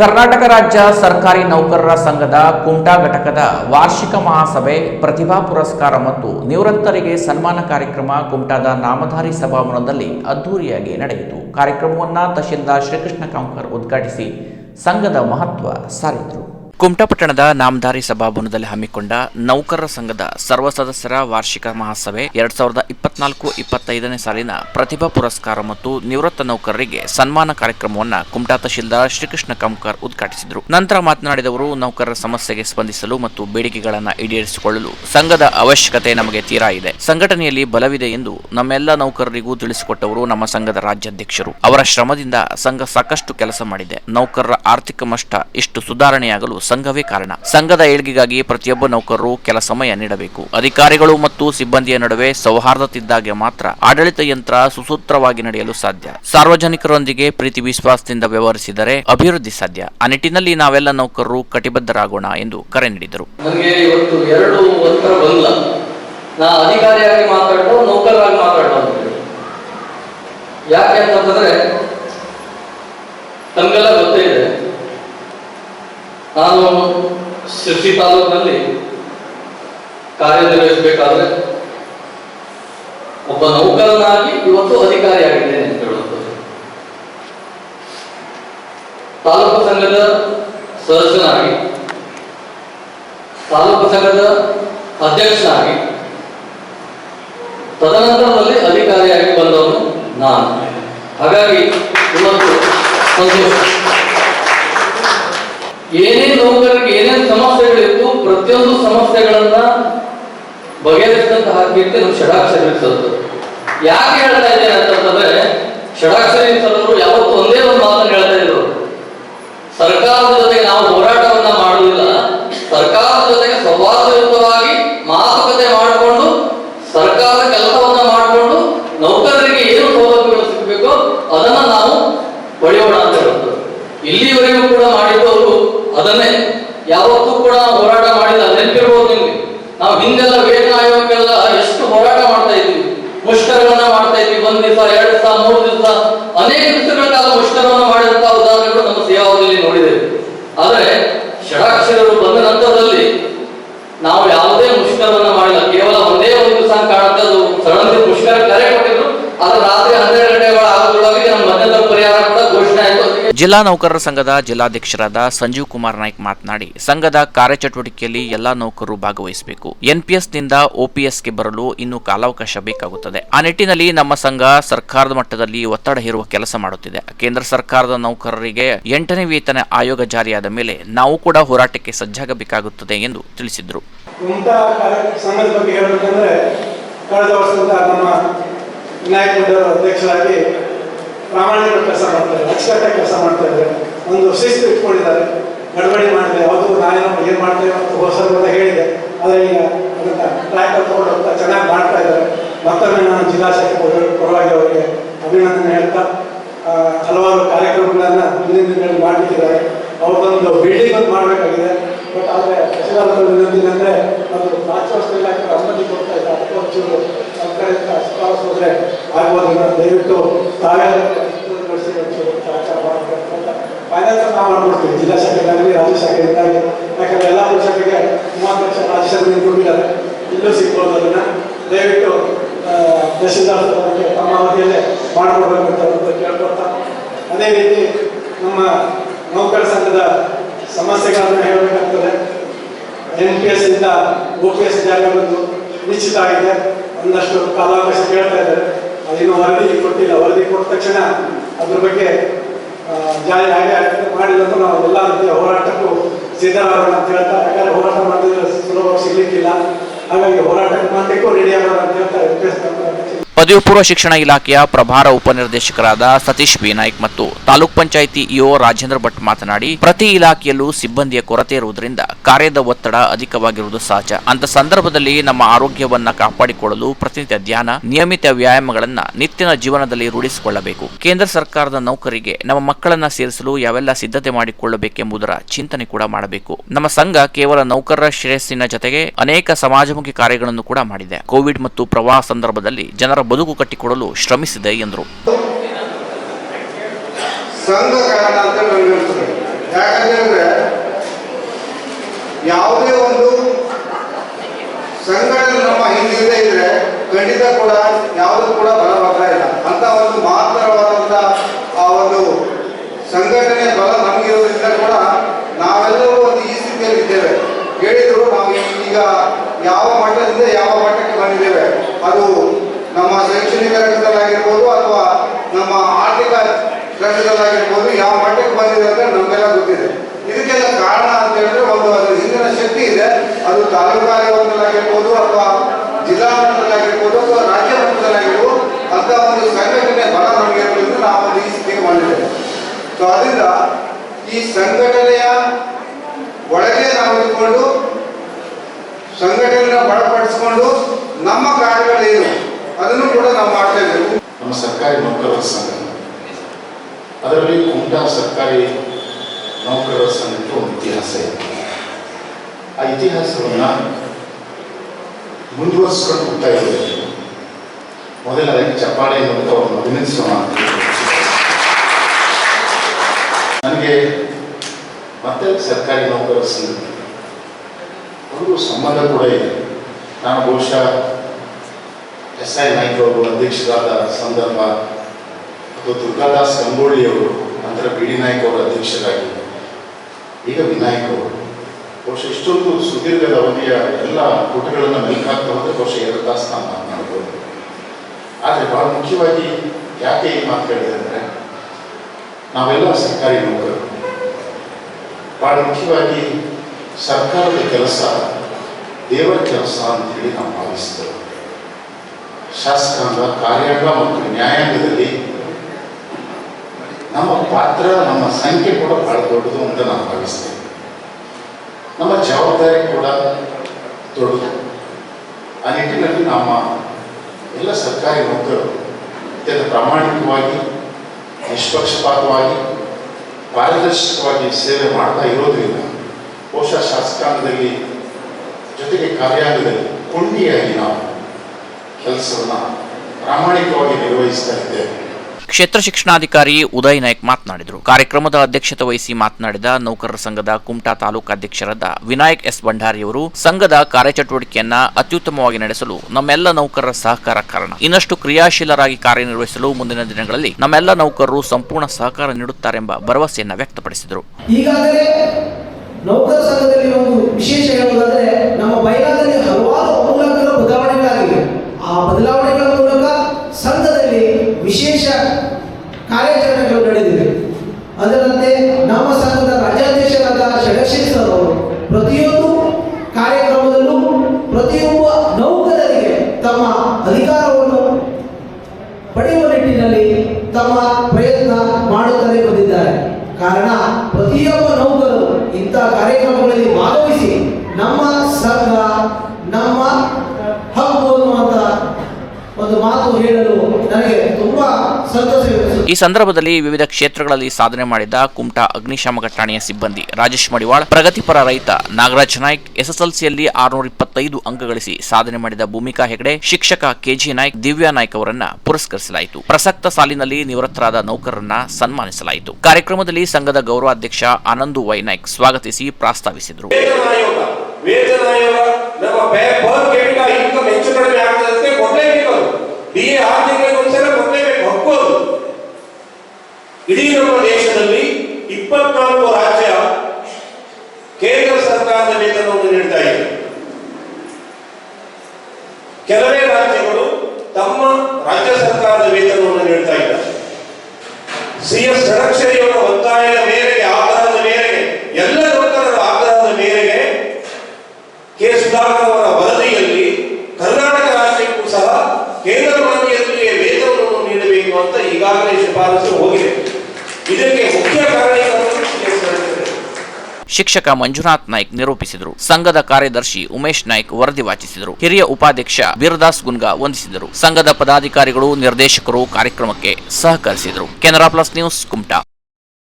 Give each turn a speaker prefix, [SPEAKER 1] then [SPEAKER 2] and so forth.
[SPEAKER 1] ಕರ್ನಾಟಕ ರಾಜ್ಯ ಸರ್ಕಾರಿ ನೌಕರರ ಸಂಘದ ಕುಮಟಾ ಘಟಕದ ವಾರ್ಷಿಕ ಮಹಾಸಭೆ ಪ್ರತಿಭಾ ಪುರಸ್ಕಾರ ಮತ್ತು ನಿವೃತ್ತರಿಗೆ ಸನ್ಮಾನ ಕಾರ್ಯಕ್ರಮ ಕುಮಟಾದ ನಾಮಧಾರಿ ಸಭಾಭವನದಲ್ಲಿ ಅದ್ದೂರಿಯಾಗಿ ನಡೆಯಿತು. ಕಾರ್ಯಕ್ರಮವನ್ನು ತಹಶೀಲ್ದಾರ್ ಶ್ರೀಕೃಷ್ಣ ಕಾಂಕರ್ ಉದ್ಘಾಟಿಸಿ ಸಂಘದ ಮಹತ್ವ ಸಾರಿದರು. ಕುಮಟಾ ಪಟ್ಟಣದ ನಾಮಧಾರಿ ಸಭಾಭವನದಲ್ಲಿ ಹಮ್ಮಿಕೊಂಡ ನೌಕರರ ಸಂಘದ ಸರ್ವ ಸದಸ್ಯರ ವಾರ್ಷಿಕ ಮಹಾಸಭೆ ಎರಡ್ ಸಾವಿರದ ಇಪ್ಪತ್ನಾಲ್ಕು ಇಪ್ಪತ್ತೈದನೇ ಸಾಲಿನ ಪ್ರತಿಭಾ ಪುರಸ್ಕಾರ ಮತ್ತು ನಿವೃತ್ತ ನೌಕರರಿಗೆ ಸನ್ಮಾನ ಕಾರ್ಯಕ್ರಮವನ್ನು ಕುಮಟಾ ತಹಶೀಲ್ದಾರ್ ಶ್ರೀಕೃಷ್ಣ ಕಂಕರ್ ಉದ್ಘಾಟಿಸಿದರು. ನಂತರ ಮಾತನಾಡಿದವರು ನೌಕರರ ಸಮಸ್ಯೆಗೆ ಸ್ಪಂದಿಸಲು ಮತ್ತು ಬೇಡಿಕೆಗಳನ್ನು ಈಡೇರಿಸಿಕೊಳ್ಳಲು ಸಂಘದ ಅವಶ್ಯಕತೆ ನಮಗೆ ತೀರಾ ಇದೆ. ಸಂಘಟನೆಯಲ್ಲಿ ಬಲವಿದೆ ಎಂದು ನಮ್ಮೆಲ್ಲ ನೌಕರರಿಗೂ ತಿಳಿಸಿಕೊಟ್ಟವರು ನಮ್ಮ ಸಂಘದ ರಾಜ್ಯಾಧ್ಯಕ್ಷರು. ಅವರ ಶ್ರಮದಿಂದ ಸಂಘ ಸಾಕಷ್ಟು ಕೆಲಸ ಮಾಡಿದೆ. ನೌಕರರ ಆರ್ಥಿಕ ಮಷ್ಟ ಇಷ್ಟು ಸುಧಾರಣೆಯಾಗಲು ಸಂಘವೇ ಕಾರಣ. ಸಂಘದ ಏಳ್ಗೆಗಾಗಿ ಪ್ರತಿಯೊಬ್ಬ ನೌಕರರು ಕೆಲ ಸಮಯ ನೀಡಬೇಕು. ಅಧಿಕಾರಿಗಳು ಮತ್ತು ಸಿಬ್ಬಂದಿಯ ನಡುವೆ ಸೌಹಾರ್ದತಿದ್ದಾಗ ಮಾತ್ರ ಆಡಳಿತ ಯಂತ್ರ ಸುಸೂತ್ರವಾಗಿ ನಡೆಯಲು ಸಾಧ್ಯ. ಸಾರ್ವಜನಿಕರೊಂದಿಗೆ ಪ್ರೀತಿ ವಿಶ್ವಾಸದಿಂದ ವ್ಯವಹರಿಸಿದರೆ ಅಭಿವೃದ್ಧಿ ಸಾಧ್ಯ. ಆ ನಿಟ್ಟಿನಲ್ಲಿ ನಾವೆಲ್ಲ ನೌಕರರು ಕಟಿಬದ್ಧರಾಗೋಣ ಎಂದು ಕರೆ ನೀಡಿದರು.
[SPEAKER 2] ಯಾಕೆ ಇವತ್ತು ಎರಡು ನಾನು ಶಿರ್ಸಿ ತಾಲೂಕಿನಲ್ಲಿ ಕಾರ್ಯನಿರ್ವಹಿಸಬೇಕಾದ್ರೆ ಒಬ್ಬ ನೌಕರನಾಗಿ ಇವತ್ತು ಅಧಿಕಾರಿಯಾಗಿದ್ದೇನೆ ಅಂತ ಹೇಳುವಂಥದ್ದು. ತಾಲೂಕು ಸಂಘದ ಸದಸ್ಯನಾಗಿ, ತಾಲೂಕು ಸಂಘದ ಅಧ್ಯಕ್ಷನಾಗಿ, ತದನಂತರದಲ್ಲಿ ಅಧಿಕಾರಿಯಾಗಿ ಬಂದವನು ನಾನು. ಹಾಗಾಗಿ ಇವತ್ತು ಸಂತೋಷ. ಏನೇ ನೌಕರರಿಗೆ ಏನೇನು ಸಮಸ್ಯೆಗಳಿತ್ತು, ಪ್ರತಿಯೊಂದು ಸಮಸ್ಯೆಗಳನ್ನ ಬಗೆಹರಿಸಿದಂತಹ ಕೀರ್ತಿ ನಮ್ಮ ಷಡಾಕ್ಷರಿ ಸರರು ಯಾಕೆ ಹೇಳ್ತಾ ಇದ್ದೇನೆ ಅಂತಂದ್ರೆ, ಷಡಾಕ್ಷರಿ ಸರ್ವರು ಯಾವತ್ತೂ ಒಂದೇ ಒಂದು ಮಾತನ್ನು ಹೇಳ್ತಾ ಇದ್ರು. ಸರ್ಕಾರದ ಜೊತೆಗೆ ನಾವು ಹೋರಾಟವನ್ನ ಮಾಡುವುದಿಲ್ಲ. ಸರ್ಕಾರದ ಜೊತೆಗೆ ಸೌಹಾರ್ದಯುತವಾಗಿ ಮಾತುಕತೆ ಮಾಡಿಕೊಂಡು, ಸರ್ಕಾರದ ಕೆಲಸವನ್ನ ಮಾಡಿಕೊಂಡು, ನೌಕರರಿಗೆ ಏನು ಸೌಲಭ್ಯಗಳು ಸಿಗಬೇಕೋ ಅದನ್ನ ನಾವು ಪಡೆಯೋಣ ಅಂತ ಹೇಳುತ್ತೆ ಇಲ್ಲಿವರೆಗೂ ಕೂಡ ಮಾಡಿದ್ದವರು ಅದನ್ನೇ ಯಾವತ್ತೂ ಕೂಡ ಹೋರಾಟ ಮಾಡಿಲ್ಲ ನೆನಪಿರ್ಬೋದು ನಿಮ್ಗೆ ನಾವು ಹಿಂದೆಲ್ಲ ವೇತನ ಆಯೋಗಕ್ಕೆಲ್ಲ ಎಷ್ಟು ಹೋರಾಟ ಮಾಡ್ತಾ ಇದ್ವಿ ಮುಷ್ಕರವನ್ನ ಮಾಡ್ತಾ ಇದ್ವಿ ಒಂದ್ ದಿವಸ, ಎರಡು ದಿವಸ, ಮೂರು ದಿವಸ. ಅನೇಕ ದಿವಸಗಳ ಕಾಲ ಮುಷ್ಕರವನ್ನ ಮಾಡಿದಂತಹ ಉದಾಹರಣೆಗಳು ನಮ್ಮ ಸೇವಾವಧಿಯಲ್ಲಿ ನೋಡಿದೆ ಆದರೆ ಷಡಾಕ್ಷರರು ಬಂದ ನಂತರದಲ್ಲಿ ನಾವು ಯಾವುದೇ ಮುಷ್ಕರವನ್ನ ಮಾಡಿಲ್ಲ ಕೇವಲ ಒಂದೇ ಒಂದು ದಿವಸ ಕಾಣುತ್ತೆ ಅದು ಸಡನ್ಲಿ ಮುಷ್ಕರ ಕರೆ ಕೊಟ್ಟಿದ್ರು ಆದ್ರೆ ರಾತ್ರಿ ಹನ್ನೆರಡು ಗಂಟೆಗಳ ಆಗುವುದರೊಳಗೆ ನಮ್ಮ ಮಧ್ಯಂತರ ಪರಿಹಾರ ಕೂಡ ಘೋಷಣೆ ಆಯ್ತು ಅದಕ್ಕೆ
[SPEAKER 1] ಜಿಲ್ಲಾ ನೌಕರರ ಸಂಘದ ಜಿಲ್ಲಾಧ್ಯಕ್ಷರಾದ ಸಂಜೀವ್ ಕುಮಾರ್ ನಾಯ್ಕ್ ಮಾತನಾಡಿ, ಸಂಘದ ಕಾರ್ಯಚಟುವಟಿಕೆಯಲ್ಲಿ ಎಲ್ಲಾ ನೌಕರರು ಭಾಗವಹಿಸಬೇಕು. ಎನ್ಪಿಎಸ್ನಿಂದ ಓಪಿಎಸ್ಗೆ ಬರಲು ಇನ್ನೂ ಕಾಲಾವಕಾಶ ಬೇಕಾಗುತ್ತದೆ. ಆ ನಿಟ್ಟಿನಲ್ಲಿ ನಮ್ಮ ಸಂಘ ಸರ್ಕಾರದ ಮಟ್ಟದಲ್ಲಿ ಒತ್ತಡ ಹೇರುವ ಕೆಲಸ ಮಾಡುತ್ತಿದೆ. ಕೇಂದ್ರ ಸರ್ಕಾರದ ನೌಕರರಿಗೆ ಎಂಟನೇ ವೇತನ ಆಯೋಗ ಜಾರಿಯಾದ ಮೇಲೆ ನಾವು ಕೂಡ ಹೋರಾಟಕ್ಕೆ ಸಜ್ಜಾಗಬೇಕಾಗುತ್ತದೆ ಎಂದು ತಿಳಿಸಿದರು.
[SPEAKER 3] ಕಳೆದ ವರ್ಷದಿಂದ ನಮ್ಮ ವಿನಾಯಕ ಅಧ್ಯಕ್ಷರಾಗಿ ಪ್ರಾಮಾಣಿಕ ಕೆಲಸ ಮಾಡ್ತಾರೆ ಅಚ್ಚುಕಟ್ಟಾಗಿ ಕೆಲಸ ಮಾಡ್ತಾ ಇದ್ದಾರೆ. ಒಂದು ಶಿಸ್ತು ಇಟ್ಕೊಂಡಿದ್ದಾರೆ. ಗಡಬಡಿ ಮಾಡಿದೆ ಯಾವುದು ನಾನೇನೋ ಏನು ಮಾಡ್ತೇವೆ ಅಂತ ಹೊಸ ಹೇಳಿದೆ. ಆದರೆ ಈಗ ಅದನ್ನ ಟ್ರ್ಯಾಕ್ ತಗೊಂಡು ಹೋಗ್ತಾ ಚೆನ್ನಾಗಿ ಮಾಡ್ತಾ ಇದ್ದಾರೆ. ಮತ್ತೊಮ್ಮೆ ನಾನು ಜಿಲ್ಲಾ ಶಾಖೆ ಪರ- ಪರವಾಗಿ ಅವರಿಗೆ ಅಭಿನಂದನೆ ಹೇಳ್ತಾ ಹಲವಾರು ಕಾರ್ಯಕ್ರಮಗಳನ್ನು ಮುಂದಿನ ದಿನಗಳಲ್ಲಿ ಮಾಡಲಿಕ್ಕಿದ್ದಾರೆ. ಅವ್ರದ್ದೊಂದು ಬಿಲ್ಡಿಂಗ್ ಒಂದು ಮಾಡಬೇಕಾಗಿದೆ. ಬಟ್ ಆದರೆ ತಹಶೀಲ್ದಾರ್ ವಿನಂತಿ ಅಂದರೆ ಅದು ರಾಜ್ಯೋತ್ಸವ ಇಲಾಖೆ ಅನುಮತಿ ಕೊಡ್ತಾ ಇದ್ದಾರೆ. ಅದಕ್ಕೆ ಒಂಚೂರು ನಮ್ಮ ಕಡೆಯಿಂದ ಶಿಫಾರಸು ಹೋದರೆ ಆಗ್ಬೋದಿಲ್ಲ. ದಯವಿಟ್ಟು ತಾವೇ ನಡೆಸಿ ಒಂಚೂರು ಸಹಕಾರ ಮಾಡಬೇಕು ಅಂತ ಫೈನಾನ್ಸ್ ನಾವು ಮಾಡ್ಕೊಡ್ತೀವಿ. ಜಿಲ್ಲಾ ಶಾಖೆಗಾಗಲಿ, ರಾಜ್ಯ ಶಾಖೆಯಿಂದಾಗಲಿ ಯಾಕಂದ್ರೆ ಎಲ್ಲ ಶಾಖೆಗೆ ಮೂವತ್ತು ಲಕ್ಷ ರಾಜ್ಯ ಶಾಖೆಯಿಂದ ಕೊಟ್ಟಿದ್ದಾರೆ. ಇಲ್ಲೂ ಸಿಗ್ಬೋದು ಅದನ್ನ. ದಯವಿಟ್ಟು ತಹಸೀಲ್ದಾರ್ ತಮ್ಮ ಅವಧಿಯಲ್ಲೇ ಮಾಡಿಕೊಡ್ಬೇಕು ಅಂತ ಒಂದು ಕೇಳ್ಕೊಳ್ತಾ. ಅದೇ ರೀತಿ ನಮ್ಮ ನೌಕರ ಸಂಘದ ಸಮಸ್ಯೆಗಳನ್ನು ಹೇಳಬೇಕಾಗ್ತದೆ. ಎನ್ ಪಿ ಎಸ್ ಇಂದ ಒ ಪಿ ಎಸ್ ಜಾಗ ಬಂದು ನಿಶ್ಚಿತ ಆಗಿದೆ. ಒಂದಷ್ಟು ಕಾಲಾವಕಾಶ ಕೇಳ್ತಾ ಇದ್ದಾರೆ. ಅದಿನ್ನು ವರದಿ ಕೊಟ್ಟಿಲ್ಲ. ವರದಿ ಕೊಟ್ಟ ತಕ್ಷಣ ಅದ್ರ ಬಗ್ಗೆ ಜಾರಿ ಆಗಿ ಆಗ್ತದೆ ಮಾಡಿಲ್ಲ ಅಂತ ನಾವು ಎಲ್ಲ ರೀತಿಯ ಹೋರಾಟಕ್ಕೂ ಸಿದ್ಧರಾಗೋಣ ಅಂತ ಹೇಳ್ತಾ, ಯಾಕಂದ್ರೆ ಹೋರಾಟ ಮಾಡಿದ್ರೆ ಸುಲಭವಾಗಿ ಸಿಗ್ಲಿಕ್ಕಿಲ್ಲ. ಹಾಗಾಗಿ ಹೋರಾಟಕ್ಕೆ ಮಾಡಲಿಕ್ಕೂ ರೆಡಿ ಆಗೋಣ ಅಂತ ಹೇಳ್ತಾ ಎನ್ ಪಿ ಎಸ್
[SPEAKER 1] ಪದವಿ ಪೂರ್ವ ಶಿಕ್ಷಣ ಇಲಾಖೆಯ ಪ್ರಭಾರ ಉಪನಿರ್ದೇಶಕರಾದ ಸತೀಶ್ ಬಿ ನಾಯ್ಕ್ ಮತ್ತು ತಾಲೂಕ್ ಪಂಚಾಯಿತಿ ಇಒ ರಾಜೇಂದ್ರ ಭಟ್ ಮಾತನಾಡಿ, ಪ್ರತಿ ಇಲಾಖೆಯಲ್ಲೂ ಸಿಬ್ಬಂದಿಯ ಕೊರತೆ ಇರುವುದರಿಂದ ಕಾರ್ಯದ ಒತ್ತಡ ಅಧಿಕವಾಗಿರುವುದು ಸಹಜ ಅಂತ ಸಂದರ್ಭದಲ್ಲಿ ನಮ್ಮ ಆರೋಗ್ಯವನ್ನ ಕಾಪಾಡಿಕೊಳ್ಳಲು ಪ್ರತಿನಿತ್ಯ ಧ್ಯಾನ, ನಿಯಮಿತ ವ್ಯಾಯಾಮಗಳನ್ನ ನಿತ್ಯನ ಜೀವನದಲ್ಲಿ ರೂಢಿಸಿಕೊಳ್ಳಬೇಕು. ಕೇಂದ್ರ ಸರ್ಕಾರದ ನೌಕರಿಗೆ ನಮ್ಮ ಮಕ್ಕಳನ್ನ ಸೇರಿಸಲು ಯಾವೆಲ್ಲ ಸಿದ್ಧತೆ ಮಾಡಿಕೊಳ್ಳಬೇಕೆಂಬುದರ ಚಿಂತನೆ ಕೂಡ ಮಾಡಬೇಕು. ನಮ್ಮ ಸಂಘ ಕೇವಲ ನೌಕರರ ಶ್ರೇಯಸ್ಸಿನ ಜೊತೆಗೆ ಅನೇಕ ಸಮಾಜಮುಖಿ ಕಾರ್ಯಗಳನ್ನು ಕೂಡ ಮಾಡಿದೆ. ಕೋವಿಡ್ ಮತ್ತು ಪ್ರವಾಹ ಸಂದರ್ಭದಲ್ಲಿ ಜನರ ಬದುಕು ಕಟ್ಟಿಕೊಡಲು ಶ್ರಮಿಸಿದೆ ಎಂದರು.
[SPEAKER 4] ಯಾವುದೇ ಒಂದು ಸಂಘಟನೆ ನಮ್ಮ ಹಿಂದಿದೆ ಇದ್ರೆ ಖಂಡಿತ ಕೂಡ ಯಾವುದು ಕೂಡ ಬಲ ಬರ್ತಾ ಇಲ್ಲ ಅಂತ ಒಂದು ಮಹತ್ತರವಾದಂತ ಆ ಒಂದು ಸಂಘಟನೆ ಬಲ ನಮಗಿರೋದ್ರಿಂದ ಕೂಡ ನಾವೆಲ್ಲರೂ ಒಂದು ಈ ಸ್ಥಿತಿಯಲ್ಲಿ ಇದ್ದೇವೆ ಹೇಳಿದ್ರು ನಾವು ಈಗ ಯಾವ ಮಟ್ಟದಿಂದ ಯಾವ ಮಟ್ಟಕ್ಕೆ ಬಂದಿದ್ದೇವೆ. ಅದು ನಮ್ಮ ಶೈಕ್ಷಣಿಕ ರಂಗದಲ್ಲಾಗಿರ್ಬೋದು ಅಥವಾ ನಮ್ಮ ಆರ್ಥಿಕ ರಂಗದಲ್ಲಾಗಿರ್ಬೋದು ಯಾವ ಮಟ್ಟಕ್ಕೆ ಬಂದಿದೆ ಅಂತ ನಮಗೆಲ್ಲ ಗೊತ್ತಿದೆ. ಇದಕ್ಕೆಲ್ಲ ಕಾರಣ ಅಂತ ಹೇಳಿದ್ರೆ ಒಂದು ಅದರ ಹಿಂದಿನ ಶಕ್ತಿ ಇದೆ. ಅದು ತಾಲೂಕು ಆಯೋಗದಲ್ಲಾಗಿರ್ಬೋದು ಅಥವಾ ಜಿಲ್ಲಾ ಮಟ್ಟದಲ್ಲಾಗಿರ್ಬೋದು ಅಥವಾ ರಾಜ್ಯ ಮಟ್ಟದಲ್ಲಾಗಿರ್ಬೋದು ಅಂತ ಒಂದು ಸಂಘಟನೆ ಬಲ ನಮಗೆ ನಾವು ಈ ಸ್ಥಿತಿಗೆ ಮಾಡಿದ್ದೇವೆ ಸೊ ಅದರಿಂದ ಈ ಸಂಘಟನೆಯ ಒಳಗೆ ನಾವು ಇದ್ಕೊಂಡು ಸಂಘಟನೆನ ಬಲಪಡಿಸಿಕೊಂಡು ನಮ್ಮ ಕಾರ್ಯಗಳೇನು ಅದನ್ನು ಕೂಡ ನಾವು ಮಾಡ್ತಾ ಇದ್ದೇವೆ.
[SPEAKER 5] ನಮ್ಮ ಸರ್ಕಾರಿ ನೌಕರರ ಸಂಘ. ಅದರಲ್ಲಿ ಕುಮಟಾ ಸರ್ಕಾರಿ ನೌಕರರ ಸಂಘಕ್ಕೆ ಒಂದು ಇತಿಹಾಸ ಇದೆ. ಆ ಇತಿಹಾಸವನ್ನ ಮುಂದುವರಿಸ್ಕೊಂಡು ಹೋಗ್ತಾ ಇದ್ದೇವೆ. ಮೊದಲನೇದಾಗಿ ಚಪ್ಪಾಳೆ ಮೂಲಕ ಅವರನ್ನು ಅಭಿನಂದಿಸೋಣ ನನಗೆ ಮತ್ತೆ ಸರ್ಕಾರಿ ನೌಕರರ ಸಂಘ ಒಂದು ಸಂಬಂಧ ಕೂಡ ಇದೆ. ನಾನು ಬಹುಶಃ ಎಸ್ ಐ ನಾಯ್ಕ ಅವರು ಅಧ್ಯಕ್ಷರಾದ ಸಂದರ್ಭ ಅಥವಾ ದುರ್ಗಾದಾಸ್ ಗಂಗೋಳಿ ಅವರು ನಂತರ ಬಿ ಡಿ ನಾಯ್ಕ ಅವರು ಅಧ್ಯಕ್ಷರಾಗಿ ಈಗ ವಿನಾಯಕ್ ಅವರು ಬಹುಶಃ ಇಷ್ಟೊಂದು ಸುದೀರ್ಘದ ಅವಧಿಯ ಎಲ್ಲ ಪುಟಗಳನ್ನು ಮೆಲುಕಾಗ್ತಾ ಹೋದರೆ ಬಹುಶಃ ಎರಡು ತಾಸು ನಾವು ಮಾತನಾಡ್ಬೋದು ಆದರೆ ಬಹಳ ಮುಖ್ಯವಾಗಿ ಯಾಕೆ ಈ ಮಾತು ಹೇಳಿದೆ ಅಂದರೆ, ನಾವೆಲ್ಲ ಸರ್ಕಾರಿ ನೌಕರರು. ಬಹಳ ಮುಖ್ಯವಾಗಿ ಸರ್ಕಾರದ ಕೆಲಸ ದೇವರ ಕೆಲಸ ಅಂತೇಳಿ ನಾವು ಭಾವಿಸ್ತೇವೆ. ಶಾಸಕಾಂಗ ಕಾರ್ಯಾಂಗ ಮತ್ತು ನ್ಯಾಯಾಂಗದಲ್ಲಿ ನಮ್ಮ ಪಾತ್ರ, ನಮ್ಮ ಸಂಖ್ಯೆ ಕೂಡ ಬಹಳ ದೊಡ್ಡದು ಅಂತ ನಾನು ಭಾವಿಸ್ತೇನೆ. ನಮ್ಮ ಜವಾಬ್ದಾರಿ ಕೂಡ ದೊಡ್ಡದು. ಆ ನಿಟ್ಟಿನಲ್ಲಿ ನಮ್ಮ ಎಲ್ಲ ಸರ್ಕಾರಿ ನೌಕರರು ಅತ್ಯಂತ ಪ್ರಾಮಾಣಿಕವಾಗಿ, ನಿಷ್ಪಕ್ಷಪಾತವಾಗಿ, ಪಾರದರ್ಶಕವಾಗಿ ಸೇವೆ ಮಾಡ್ತಾ ಇರೋದ್ರಿಂದ ಬಹುಶಃ ಶಾಸಕಾಂಗದಲ್ಲಿ ಜೊತೆಗೆ ಕಾರ್ಯಾಂಗದಲ್ಲಿ ಕೊಂಡಿಯಾಗಿ ನಾವು ಕೆಲಸವನ್ನು ಪ್ರಾಮಾಣಿಕವಾಗಿ ನಿರ್ವಹಿಸ್ತಾ ಇದ್ದೇವೆ
[SPEAKER 1] ಕ್ಷೇತ್ರ ಶಿಕ್ಷಣಾಧಿಕಾರಿ ಉದಯ್ ನಾಯ್ಕ್ ಮಾತನಾಡಿದರು. ಕಾರ್ಯಕ್ರಮದ ಅಧ್ಯಕ್ಷತೆ ವಹಿಸಿ ಮಾತನಾಡಿದ ನೌಕರರ ಸಂಘದ ಕುಮಟಾ ತಾಲೂಕು ಅಧ್ಯಕ್ಷರಾದ ವಿನಾಯಕ್ ಎಸ್ ಭಂಡಾರಿಯವರು ಸಂಘದ ಕಾರ್ಯಚಟುವಟಿಕೆಯನ್ನ ಅತ್ಯುತ್ತಮವಾಗಿ ನಡೆಸಲು ನಮ್ಮೆಲ್ಲ ನೌಕರರ ಸಹಕಾರ ಕಾರಣ. ಇನ್ನಷ್ಟು ಕ್ರಿಯಾಶೀಲರಾಗಿ ಕಾರ್ಯನಿರ್ವಹಿಸಲು ಮುಂದಿನ ದಿನಗಳಲ್ಲಿ ನಮ್ಮೆಲ್ಲ ನೌಕರರು ಸಂಪೂರ್ಣ ಸಹಕಾರ ನೀಡುತ್ತಾರೆಂಬ ಭರವಸೆಯನ್ನ ವ್ಯಕ್ತಪಡಿಸಿದರು.
[SPEAKER 6] ಈಗಾಗಲೇ ನೌಕರ ಸಂಘದಲ್ಲಿ ಒಂದು ವಿಶೇಷ ಹೇಳುವುದಾದರೆ ನಮ್ಮ ಬದಲಾವಣೆಗಳ ಮೂಲಕ ಸಂಘದಲ್ಲಿ ವಿಶೇಷ ಕಾರ್ಯಾಚರಣೆಗಳು ನಡೆದಿವೆ. ಅದರಂತೆ ನಮ್ಮ ಸಂಘದ ರಾಜ್ಯಾಧ್ಯಕ್ಷರಾದ ಷಡಕ್ಷೇತ್ರ ಪ್ರತಿಯೊಂದು ಕಾರ್ಯಕ್ರಮದಲ್ಲೂ ಪ್ರತಿಯೊಬ್ಬ ನೌಕರರಿಗೆ ತಮ್ಮ ಅಧಿಕಾರವನ್ನು ಪಡೆಯುವ ನಿಟ್ಟಿನಲ್ಲಿ ತಮ್ಮ ಪ್ರಯತ್ನ ಮಾಡುತ್ತಲೇ ಬಂದಿದ್ದಾರೆ. ಕಾರಣ ಪ್ರತಿಯೊಬ್ಬ ನೌಕರರು ಇಂಥ ಕಾರ್ಯಕ್ರಮಗಳಲ್ಲಿ ಭಾಗವಹಿಸಿ ನಮ್ಮ ಸಂಘ ನಮ್ಮ ಹಕ್ಕು ಅನ್ನುವಂಥ ಒಂದು ಮಾತು ಹೇಳಲು ನನಗೆ ತುಂಬಾ ಸಂತೋಷವೆನಿಸುತ್ತದೆ
[SPEAKER 1] ಈ ಸಂದರ್ಭದಲ್ಲಿ ವಿವಿಧ ಕ್ಷೇತ್ರಗಳಲ್ಲಿ ಸಾಧನೆ ಮಾಡಿದ ಕುಮಟಾ ಅಗ್ನಿಶಾಮಕ ಠಾಣೆಯ ಸಿಬ್ಬಂದಿ ರಾಜೇಶ್ ಮಡಿವಾಳ್, ಪ್ರಗತಿಪರ ರೈತ ನಾಗರಾಜ್ ನಾಯ್ಕ್, ಎಸ್ಎಸ್ಎಲ್ಸಿಯಲ್ಲಿ ಆರುನೂರ ಇಪ್ಪತ್ತೈದು ಅಂಕ ಗಳಿಸಿ ಸಾಧನೆ ಮಾಡಿದ ಭೂಮಿಕಾ ಹೆಗಡೆ, ಶಿಕ್ಷಕ ಕೆಜಿ ನಾಯ್ಕ್, ದಿವ್ಯಾ ನಾಯ್ಕ್ ಅವರನ್ನ ಪುರಸ್ಕರಿಸಲಾಯಿತು. ಪ್ರಸಕ್ತ ಸಾಲಿನಲ್ಲಿ ನಿವೃತ್ತರಾದ ನೌಕರರನ್ನ ಸನ್ಮಾನಿಸಲಾಯಿತು. ಕಾರ್ಯಕ್ರಮದಲ್ಲಿ ಸಂಘದ ಗೌರವಾಧ್ಯಕ್ಷ ಆನಂದು ವೈ ನಾಯ್ಕ್ ಸ್ವಾಗತಿಸಿ ಪ್ರಾಸ್ತಾವಿಸಿದರು
[SPEAKER 7] ವೇತನ ಆಯೋಗ ವೇತನ ಆಯೋಗ ನಮ್ಮ ಪರ್ ಕ್ಯಾಪಿಟ ಇನ್ಕಮ್ ಹೆಚ್ಚು ಕಡಿಮೆ ಆಗದಂತೆ ಕೊಡ್ಲೇಬೇಕು ಅದು ಡಿ ಎ ಆರು ತಿಂಗಳಿಗೆ ಒಂದ್ಸಲ ಕೊಡ್ಲೇಬೇಕು ಹಕ್ಕು ಅದು ಇಡೀ ನಮ್ಮ ದೇಶದಲ್ಲಿ ಇಪ್ಪತ್ನಾಲ್ಕು ರಾಜ್ಯ ಕೇಂದ್ರ ಸರ್ಕಾರದ ವೇತನವನ್ನು ನೀಡ್ತಾ ಇದೆ ಕೆಲವೇ ರಾಜ್ಯಗಳು ತಮ್ಮ ರಾಜ್ಯ ಸರ್ಕಾರದ ವೇತನವನ್ನು ನೀಡ್ತಾ ಇದ್ದಾರೆ. ಸಿ ಎಸ್ ಷಡಕ್ಷರಿಯವರ ಒತ್ತಾಯದ ಮೇರೆಗೆ ಆಧಾರದ ಮೇರೆಗೆ, ಎಲ್ಲ ನೌಕರರ ಆಧಾರದ ಮೇರೆಗೆ ಕೆ ಸುಧಾಕರ್ ಅವರ ವರದಿಯಲ್ಲಿ ಕರ್ನಾಟಕ ರಾಜ್ಯಕ್ಕೂ ಸಹ ಕೇಂದ್ರ ಮಾನ್ಯತೆಗೆ ವೇತನವನ್ನು ನೀಡಬೇಕು ಅಂತ ಈಗಾಗಲೇ ಶಿಫಾರಸು ಹೋಗಿದೆ. ಇದಕ್ಕೆ ಮುಖ್ಯ ಷಡಕ್ಷರಿ
[SPEAKER 1] ಶಿಕ್ಷಕ ಮಂಜುನಾಥ್ ನಾಯ್ಕ್ ನಿರೂಪಿಸಿದರು. ಸಂಘದ ಕಾರ್ಯದರ್ಶಿ ಉಮೇಶ್ ನಾಯ್ಕ್ ವರದಿ ವಾಚಿಸಿದರು. ಹಿರಿಯ ಉಪಾಧ್ಯಕ್ಷ ಬೀರದಾಸ್ ಗುನ್ಗಾ ವಂದಿಸಿದರು. ಸಂಘದ ಪದಾಧಿಕಾರಿಗಳು, ನಿರ್ದೇಶಕರು ಕಾರ್ಯಕ್ರಮಕ್ಕೆ ಸಹಕರಿಸಿದರು. Canara plus news Kumta.